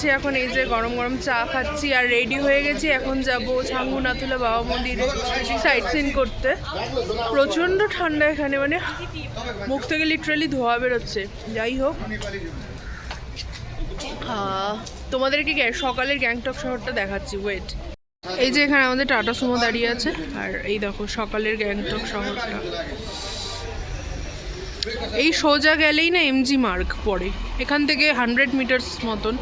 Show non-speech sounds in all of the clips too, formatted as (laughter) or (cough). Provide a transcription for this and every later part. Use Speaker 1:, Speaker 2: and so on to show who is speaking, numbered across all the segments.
Speaker 1: যাচ্ছি এখন এই যে গরম গরম চা খাচ্ছি আর রেডি হয়ে গেছি। এখন যাব ছাঙ্গু নাথুলা বাবা মন্দিরে সাইট সিন করতে। প্রচণ্ড ঠান্ডা এখানে মানে মুখ থেকে লিটারালি ধোয়া বেরোচ্ছে। যাই হোক। তোমাদেরকে সকালের গ্যাংটক শহরটা দেখাচ্ছি ওয়েট এই যে এখানে আমাদের টাটা সুমো দাঁড়িয়ে আছে, আর এই দেখো সকালের গ্যাংটক শহরটা। এই সোজা গেলেই না এমজি মার্ক পড়ে। এখান থেকে হান্ড্রেড মিটার্স মতন।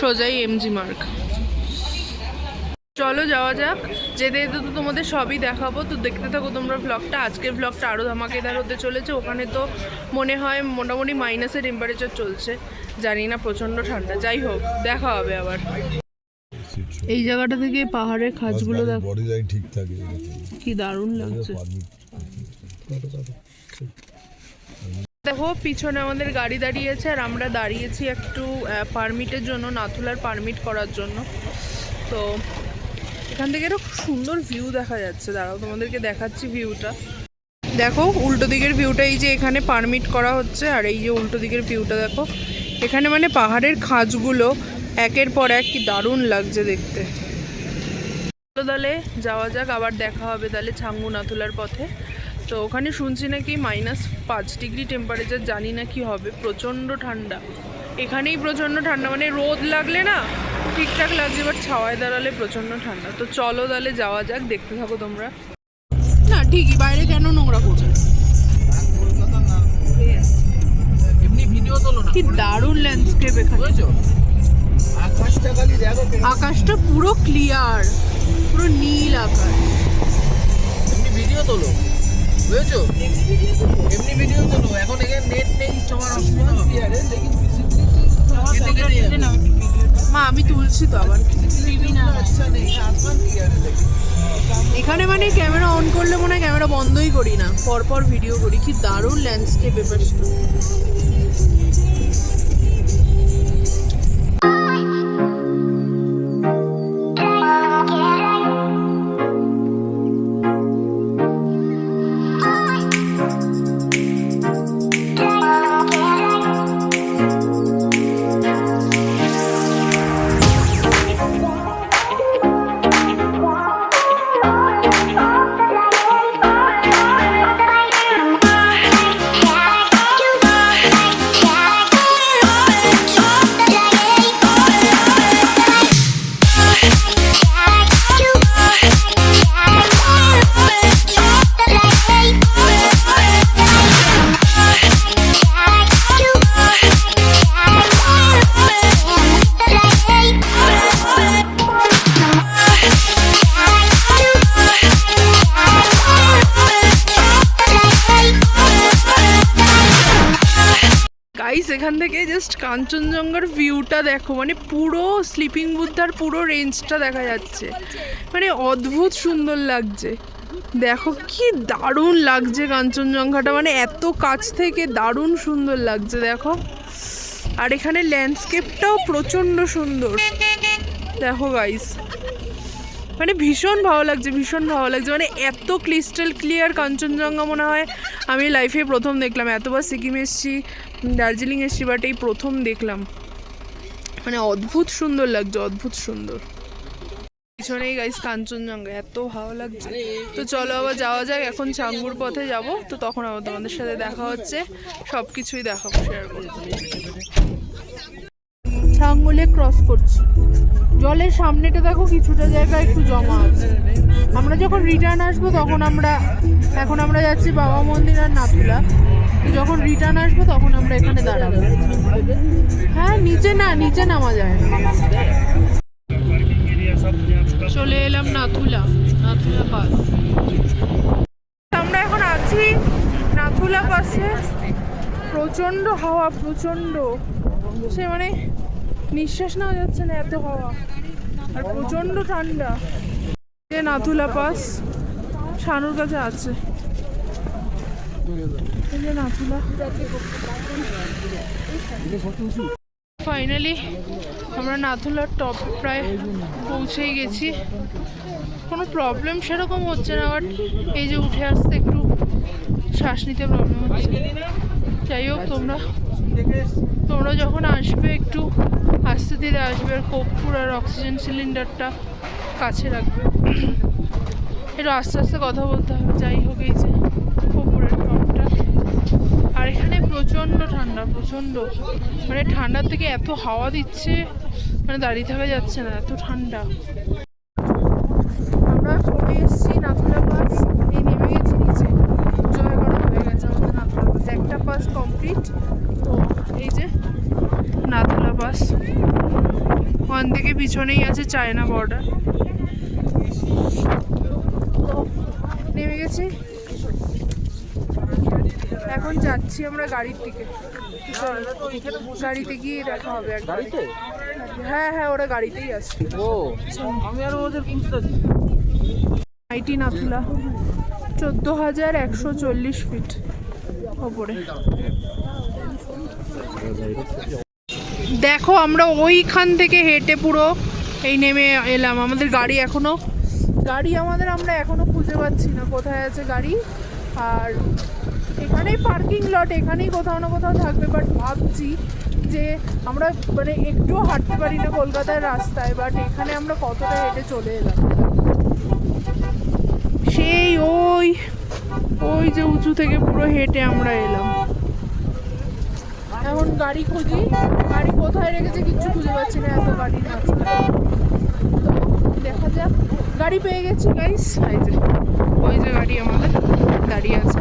Speaker 1: সোজাই এমজি মার্ক চলো যাওয়া যাক। যেতে যেতে তো তোমাদের সবই দেখাবো তো দেখতে থাকো তোমরা ব্লগটা আজকের ব্লগটা আরও ধামাকেদার হতে চলেছে। ওখানে তো মনে হয় মোটামুটি মাইনাসে টেম্পারেচার চলছে। জানি না প্রচণ্ড ঠান্ডা। যাই হোক দেখা হবে আবার। এই জায়গাটা থেকে পাহাড়ের খাজগুলো দেখো।
Speaker 2: ঠিক থাকে।
Speaker 1: কি দারুণ লাগছে। দেখো, পিছনে আমাদের গাড়ি দাঁড়িয়েছে আর আমরা দাঁড়িয়েছি একটু পারমিটের জন্য, নাথুলার পারমিট করার জন্য। তো এখান থেকে একটা সুন্দর ভিউ দেখা যাচ্ছে। দাঁড়াও, তোমাদেরকে দেখাচ্ছি ভিউটা দেখো, উল্টো দিকের ভিউটা এই যে এখানে পারমিট করা হচ্ছে আর এই যে উল্টো দিকের ভিউটা দেখো। এখানে মানে পাহাড়ের খাঁজগুলো একের পর এক কি দারুণ লাগছে দেখতে। তাহলে যাওয়া যাক, আবার দেখা হবে তাহলে ছাঙ্গু নাথুলার পথে। তো ওখানে শুনছি নাকি মাইনাস পাঁচ ডিগ্রি টেম্পারেচার জানি না কি হবে প্রচণ্ড ঠান্ডা। এখানেই প্রচণ্ড ঠান্ডা মানে রোদ লাগলে না ঠিকঠাক লাগছে বাট ছাওয়ায় দাঁড়ালে প্রচণ্ড ঠান্ডা। তো চলো তাহলে যাওয়া যাক দেখতে থাকো তোমরা। না ঠিকই বাইরে কেন নোংরা করছে
Speaker 3: এমনি ভিডিও তোলো
Speaker 1: কি দারুণ ল্যান্ডস্কেপ এখানে।
Speaker 3: আকাশটা
Speaker 1: আকাশটা পুরো ক্লিয়ার পুরো নীল আকাশ।
Speaker 3: এমনি ভিডিও তোলো। বুঝেছ? এমনি ভিডিও তোলো এখন এখানে নেট নেই তোমার অসুবিধা হবে।
Speaker 1: মা আমি তুলছি তো আবার। এখানে মানে ক্যামেরা অন করলে মনে হয় ক্যামেরা বন্ধই করি না। পরপর ভিডিও করি। কি দারুণ ল্যান্ডস্কেপ এবার কাঞ্চনজঙ্ঘার ভিউটা দেখো মানে পুরো স্লিপিং বুদ্ধার পুরো রেঞ্জটা দেখা যাচ্ছে। মানে অদ্ভুত সুন্দর লাগছে। দেখো কি দারুণ লাগছে কাঞ্চনজঙ্ঘাটা মানে এত কাছ থেকে দারুণ সুন্দর লাগছে, দেখো। আর এখানে ল্যান্ডস্কেপটাও প্রচণ্ড সুন্দর। দেখো গাইস মানে ভীষণ ভালো লাগছে, ভীষণ ভালো লাগছে। মানে এত ক্রিস্টাল ক্লিয়ার কাঞ্চনজঙ্ঘা মনে হয়। আমি লাইফে প্রথম দেখলাম। এতবার সিকিম এসছি, দার্জিলিং এসেছি বাট এই প্রথম দেখলাম। মানে অদ্ভুত সুন্দর লাগছে, অদ্ভুত সুন্দর। পিছনেই গাইস কাঞ্চনজঙ্ঘা, এত ভালো লাগছে। তো চলো আবার যাওয়া যাক, এখন চাঙ্গুর পথে যাব। তো তখন আবার তোমাদের সাথে দেখা হচ্ছে। সব কিছুই দেখাবো শেয়ার করব। ছাঙ্গুলে ক্রস করছি। জলের সামনেটা দেখো কিছুটা জায়গা একটু জমা আছে। আমরা যখন রিটার্ন আসব তখন আমরা, এখন আমরা যাচ্ছি বাবা মন্দির আর নাথুলা। যখন রিটার্ন আসব তখন আমরা এখানে দাঁড়াবো। হ্যাঁ নিচে না, নিচে নামা যায় না। চলে এলাম নাথুলা নাথুলা পাস আমরা এখন আছি নাথুলা পাশে প্রচণ্ড হাওয়া, প্রচণ্ড। সে মানে নিঃশ্বাস নেওয়া যাচ্ছে না, এত হাওয়া। আর প্রচণ্ড ঠান্ডা। যে নাথুলা পাস শানুর কাছে আছে। ফাইনালি আমরা নাথুলার টপ প্রায় পৌঁছেই গেছি। কোনো প্রবলেম সেরকম হচ্ছে না, বাট এই যে উঠে আসতে একটু শ্বাস নিতে প্রবলেম হচ্ছে। যাই হোক, তোমরা তোমরা যখন আসবে একটু আস্তে ধীরে আসবে আর কর্পূর আর অক্সিজেন সিলিন্ডারটা কাছে রাখবে। একটু আস্তে আস্তে কথা বলতে হবে, যাই হোক এই যে কর্পূরের টপটা আর এখানে প্রচণ্ড ঠান্ডা, প্রচণ্ড। মানে ঠান্ডার থেকে এত হাওয়া দিচ্ছে মানে দাঁড়িয়ে থাকা যাচ্ছে না, এত ঠান্ডা আমরা পড়ে এসেছি নাথুলা পাস এই নেমে গেছি নিচে জয়গড় হয়ে গেছে আমাদের নাথুলা পাস একটা পাস কমপ্লিট তো এই যে নাথুলা পাস ওখান থেকে পিছনেই আছে চায়না বর্ডার নেমে গেছি। এখন যাচ্ছি আমরা গাড়ির দিকে। গাড়িতে গিয়ে দেখা হবে
Speaker 3: গাড়িতে?
Speaker 1: হ্যাঁ হ্যাঁ ওরা গাড়িতেই আছে।
Speaker 3: ও আমি আর ওদের খুঁজতেছি
Speaker 1: আইটি নাথুলা চোদ্দ হাজার একশো চল্লিশ ফিট ওপরে। দেখো, আমরা ওইখান থেকে হেঁটে পুরো এই নেমে এলাম। আমাদের গাড়ি এখনও গাড়ি আমাদের আমরা এখনও খুঁজে পাচ্ছি না। কোথায় আছে গাড়ি? আর এখানেই পার্কিং লট এখানেই কোথাও না কোথাও থাকবে। বাট ভাবছি যে আমরা মানে একটুও হাঁটতে পারি না কলকাতার রাস্তায়। বাট এখানে আমরা কতটা হেঁটে চলে এলাম। সেই ওই ওই যে উঁচু থেকে পুরো হেঁটে আমরা এলাম। এখন গাড়ি খুঁজি, গাড়ি কোথায় রেখেছে কিচ্ছু খুঁজে পাচ্ছি না এত গাড়ি আছে তো দেখা যাক, গাড়ি পেয়ে গেছি গাইস এই যে, ওই যে গাড়ি আমাদের, দাঁড়িয়ে আছে।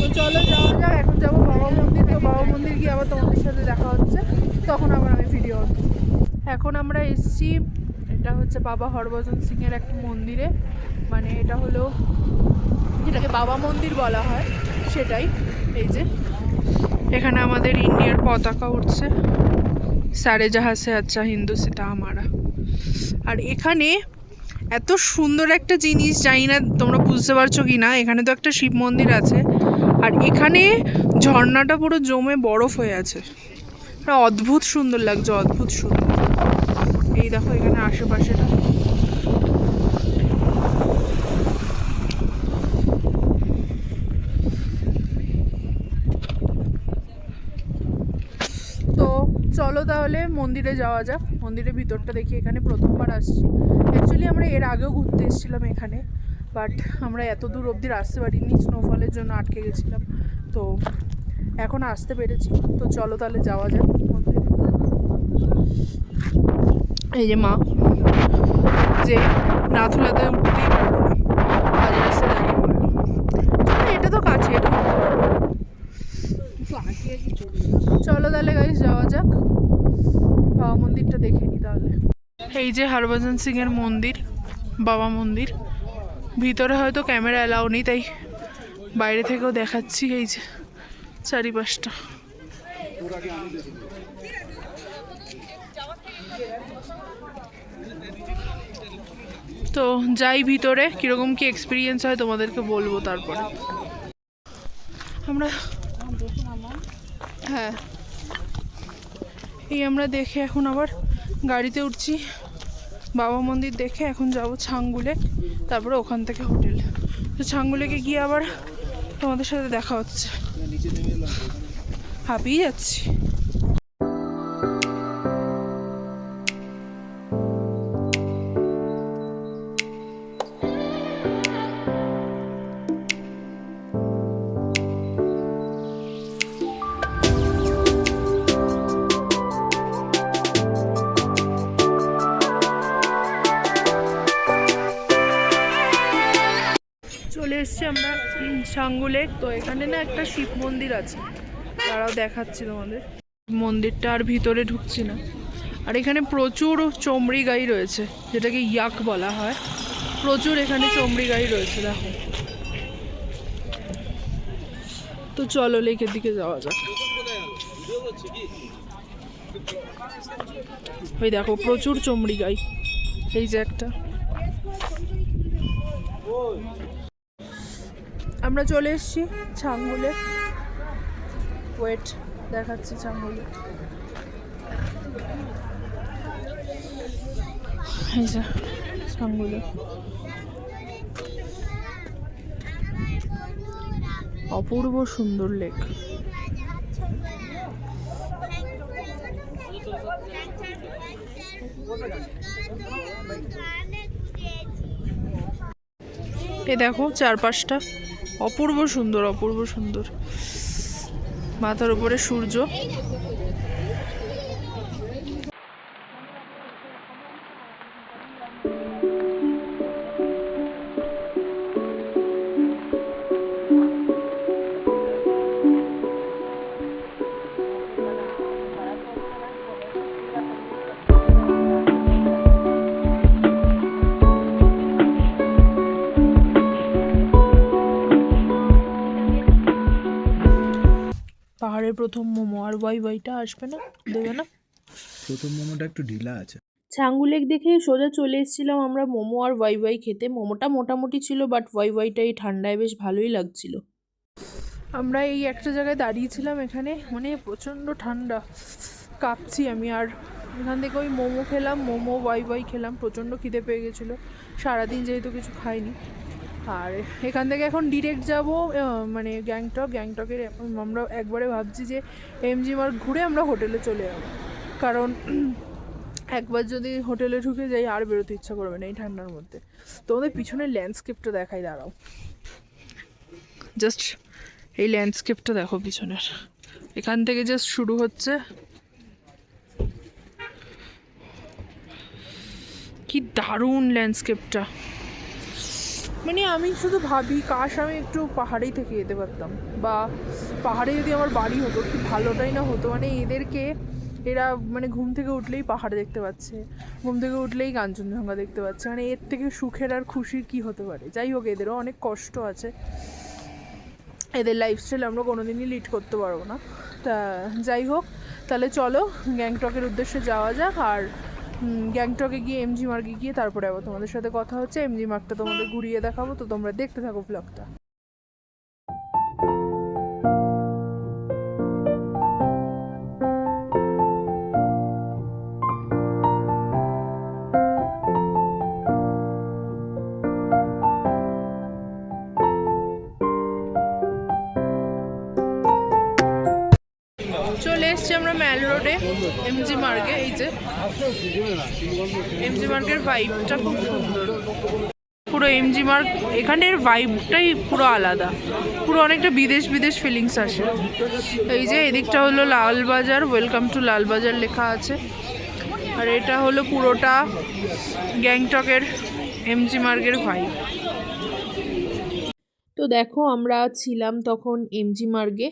Speaker 1: তো চলো যাওয়া যাক, এখন যাব বাবা মন্দির। তো বাবা মন্দির গিয়ে আবার তোমাদের সাথে দেখা হচ্ছে। তখন আবার আমি ভিডিও এখন আমরা এসছি, এটা হচ্ছে বাবা হরভজন সিংয়ের একটা মন্দিরে। মানে এটা হলো যেটাকে বাবা মন্দির বলা হয়, সেটাই। এই যে এখানে আমাদের ইন্ডিয়ার পতাকা উঠছে সারে জাহাসে আচ্ছা হিন্দু সিতা আমারা আর এখানে এত সুন্দর একটা জিনিস, জানি না তোমরা বুঝতে পারছ কি না এখানে তো একটা শিব মন্দির আছে। আর এখানে ঝর্ণাটা পুরো জমে বরফ হয়ে আছে। অদ্ভুত সুন্দর লাগছে, অদ্ভুত সুন্দর। এই দেখো এখানে আশেপাশেটা তো চলো তাহলে মন্দিরে যাওয়া যাক। মন্দিরের ভিতরটা দেখি, এখানে প্রথমবার আসছি। অ্যাকচুয়ালি আমরা এর আগেও ঘুরতে এসেছিলাম এখানে বাট আমরা এত দূর অবধি আসতে পারিনি স্নোফলের জন্য আটকে গেছিলাম। তো এখন আসতে পেরেছি। তো চলো তাহলে যাওয়া যাক মন্দিরে। এই যে মা, যে নাথুলাতে উঠতেই পারল না মাঝ রাস্তায় দাঁড়িয়ে পড়ল চলো, এটা তো কাছে এটা উঠতে পারব। চলো তাহলে গাড়ি যাওয়া যাক। বাবা মন্দিরটা দেখে নি তাহলে। এই যে হরভজন সিং এর মন্দির, বাবা মন্দির। ভিতরে হয়তো ক্যামেরা অ্যালাউ নেই, তাই বাইরে থেকেও দেখাচ্ছি এই যে চারিপাশটা। তো যাই ভিতরে, কীরকম কি এক্সপিরিয়েন্স হয় তোমাদেরকে বলব তারপরে। আমরা হ্যাঁ। এই আমরা দেখে এখন আবার গাড়িতে উঠছি। বাবা মন্দির দেখে এখন যাব ছাঙ্গুলে, তারপরে ওখান থেকে হোটেল। তো ছাঙ্গুলেকে গিয়ে আবার তোমাদের সাথে দেখা হচ্ছে। হাঁপিয়ে যাচ্ছি। উম, সাঙ্গুলে তো এখানে না একটা শিব মন্দির আছে। তারাও দেখাচ্ছি তোমাদের। মন্দিরটা আর ভিতরে ঢুকছি না। আর এখানে প্রচুর চমড়ি গাই রয়েছে যেটাকে ইয়াক বলা হয়। প্রচুর এখানে চমড়ি গাই রয়েছে দেখো। তো চলো লেকের দিকে যাওয়া যাক। ওই দেখো প্রচুর চমড়ি গাই এই যে একটা। আমরা চলে এসছি ছাঙ্গুলে ওয়েট দেখাচ্ছি ছাঙ্গুলে ছাঙ্গুলে অপূর্ব সুন্দর লেক। এ দেখো চারপাশটা। অপূর্ব সুন্দর অপূর্ব সুন্দর। মাথার উপরে সূর্য। পাহাড়ের প্রথম মোমো আর ওয়াই ওয়াইটা আসবে না? দেবে না?
Speaker 2: প্রথম মোমোটা একটু ঢিলা আছে।
Speaker 1: ছাঙ্গু লেক দেখে সোজা চলে এসেছিলাম আমরা মোমো আর ওয়াই ওয়াই খেতে। মোমোটা মোটামুটি ছিল বাট ওয়াই ওয়াইটা এই ঠান্ডায় বেশ ভালোই লাগছিল। আমরা এই একটা জায়গায় দাঁড়িয়েছিলাম এখানে মানে প্রচণ্ড ঠান্ডা। কাঁপছি আমি আর এখান থেকে ওই মোমো খেলাম মোমো ওয়াই ওয়াই খেলাম প্রচণ্ড খিদে পেয়ে গেছিল। সারাদিন যেহেতু কিছু খাইনি। আর এখান থেকে এখন ডিরেক্ট যাব মানে গ্যাংটক গ্যাংটকের আমরা একবারে ভাবছি যে এমজি মার্ক ঘুরে আমরা হোটেলে চলে যাব। কারণ (clears throat) একবার যদি হোটেলে ঢুকে যাই, আর বেরোতে ইচ্ছা করবে না এই ঠান্ডার মধ্যে। তোমাদের পিছনের ল্যান্ডস্কেপটা দেখাই, দাঁড়াও। জাস্ট এই ল্যান্ডস্কেপটা দেখো পিছনের। এখান থেকে জাস্ট শুরু হচ্ছে। কি দারুণ ল্যান্ডস্কেপটা মানে আমি শুধু ভাবি, কাশ আমি একটু পাহাড়েই থেকে যেতে পারতাম। বা পাহাড়ে যদি আমার বাড়ি হতো, কি ভালোটাই না হতো। মানে এদেরকে এরা মানে ঘুম থেকে উঠলেই পাহাড় দেখতে পাচ্ছে, ঘুম থেকে উঠলেই কাঞ্চনজঙ্ঘা দেখতে পাচ্ছে। মানে এর থেকে সুখের আর খুশির কি হতে পারে? যাই হোক, এদেরও অনেক কষ্ট আছে। এদের লাইফস্টাইল আমরা কোনোদিনই লিড করতে পারব না। তা যাই হোক, তাহলে চলো, গ্যাংটকের উদ্দেশ্যে যাওয়া যাক। আর গ্যাংটকে গিয়ে, এমজি মার্গে গিয়ে তারপরে আবার তোমাদের সাথে কথা হচ্ছে। এমজি মার্গটা তোমাদের ঘুরিয়ে দেখাবো। তো তোমরা দেখতে থাকো ব্লগটা এসছি আমরা ম্যাল রোডে এমজি মার্গে এই যে। এমজি মার্গের ভাইবটা খুব সুন্দর। পুরো এমজি মার্গ এখানের ভাইবটাই পুরো আলাদা। পুরো অনেকটা বিদেশ বিদেশ ফিলিংস আসে। এই যে, এদিকটা হলো লালবাজার ওয়েলকাম টু লালবাজার লেখা আছে। আর এটা হলো পুরোটা গ্যাংটকের এমজি মার্গের ভাইব তো দেখো, আমরা ছিলাম তখন এমজি মার্গে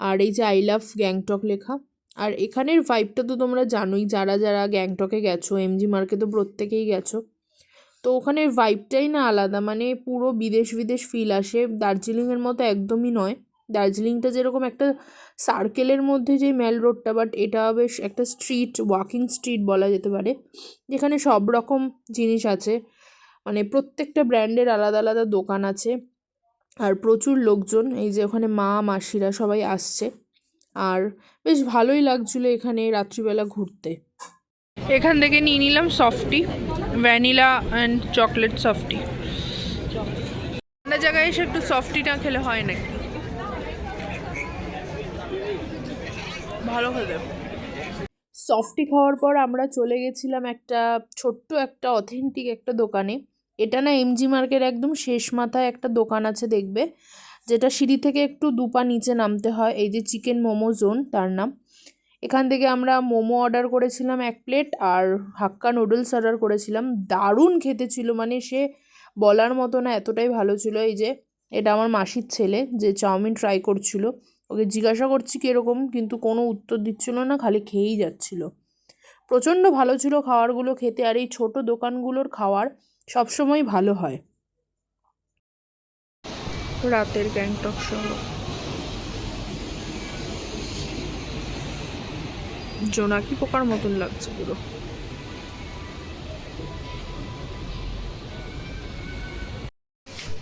Speaker 1: আর এই যে আই লাভ গ্যাংটক লেখা। আর এখানের ভাইবটা তো তোমরা জানোই, যারা যারা গ্যাংটকে গেছো এমজি মার্কে তো প্রত্যেকেই গেছো। তো ওখানের ভাইবটাই না আলাদা মানে পুরো বিদেশ বিদেশ ফিল আসে। দার্জিলিংয়ের মতো একদমই নয়। দার্জিলিংটা যেরকম একটা সার্কেলের মধ্যে যে মেল রোডটা বাট এটা বেশ একটা স্ট্রিট ওয়াকিং স্ট্রিট বলা যেতে পারে, যেখানে সব রকম জিনিস আছে। মানে প্রত্যেকটা ব্র্যান্ডের আলাদা আলাদা দোকান আছে। আর প্রচুর লোকজন, এই যে ওখানে মা, মাসিরা সবাই আসছে। আর বেশ ভালোই লাগছিল এখানে রাত্রিবেলা ঘুরতে। এখান থেকে নিয়ে নিলাম softy vanilla and chocolate softy ঠান্ডা জায়গায় এসে একটু সফটি না খেলে হয় নাকি ভালো খেতে। সফটি খাওয়ার পর আমরা চলে গেছিলাম একটা ছোট্ট একটা অথেন্টিক একটা দোকানে। এটা না এমজি মার্কের একদম শেষ মাথায় একটা দোকান আছে দেখবে। যেটা সিঁড়ি থেকে একটু দুপা নিচে নামতে হয়, এই যে চিকেন মোমো জোন তার নাম। এখান থেকে আমরা মোমো অর্ডার করেছিলাম এক প্লেট আর হাক্কা নুডলস অর্ডার করেছিলাম। দারুণ খেতে ছিল মানে সে বলার মতো না, এতটাই ভালো ছিল। এই যে এটা আমার মাসির ছেলে যে চাউমিন ট্রাই করছিল, ওকে জিজ্ঞাসা করছি কীরকম, কিন্তু কোনো উত্তর দিচ্ছিল না, খালি খেয়েই যাচ্ছিল। প্রচণ্ড ভালো ছিল খাবারগুলো খেতে, আর এই ছোট দোকানগুলোর খাওয়ার সবসময় ভালো হয়। রাতের গ্যাংটক শহর। জোনাকি পোকার মতন লাগছে পুরো।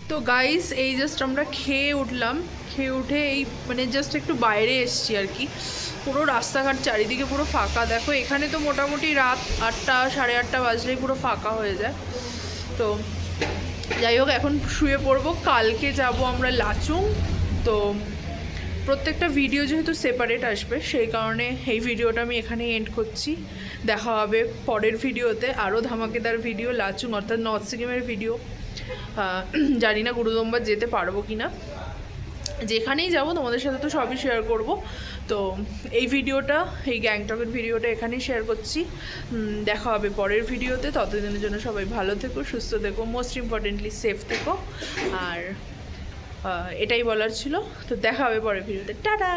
Speaker 1: তো গাইস এই জাস্ট আমরা খেয়ে উঠলাম। খেয়ে উঠে এই মানে জাস্ট একটু বাইরে এসছি আর কি। পুরো রাস্তাঘাট চারিদিকে পুরো ফাঁকা। দেখো, এখানে তো মোটামুটি রাত আটটা, সাড়ে আটটা বাজলেই পুরো ফাঁকা হয়ে যায়। তো যাই হোক, এখন শুয়ে পড়ব। কালকে যাব আমরা লাচুং। তো প্রত্যেকটা ভিডিও যেহেতু সেপারেট আসবে, সেই কারণে এই ভিডিওটা আমি এখানেই এন্ড করছি। দেখা হবে পরের ভিডিওতে আরও ধামাকেদার ভিডিও লাচুং অর্থাৎ নর্থ সিকিমের ভিডিও জানি না গুরুদম্বার যেতে পারব কি না যেখানেই যাব তোমাদের সাথে তো সবই শেয়ার করব। তো এই ভিডিওটা, এই গ্যাংটকের ভিডিওটা এখানেই শেয়ার করছি। দেখা হবে পরের ভিডিওতে। ততদিনের জন্য সবাই ভালো থেকো, সুস্থ থেকো মোস্ট ইম্পর্টেন্টলি সেফ থেকো। আর এটাই বলার ছিল। তো দেখা হবে পরের ভিডিওতে। টাটা!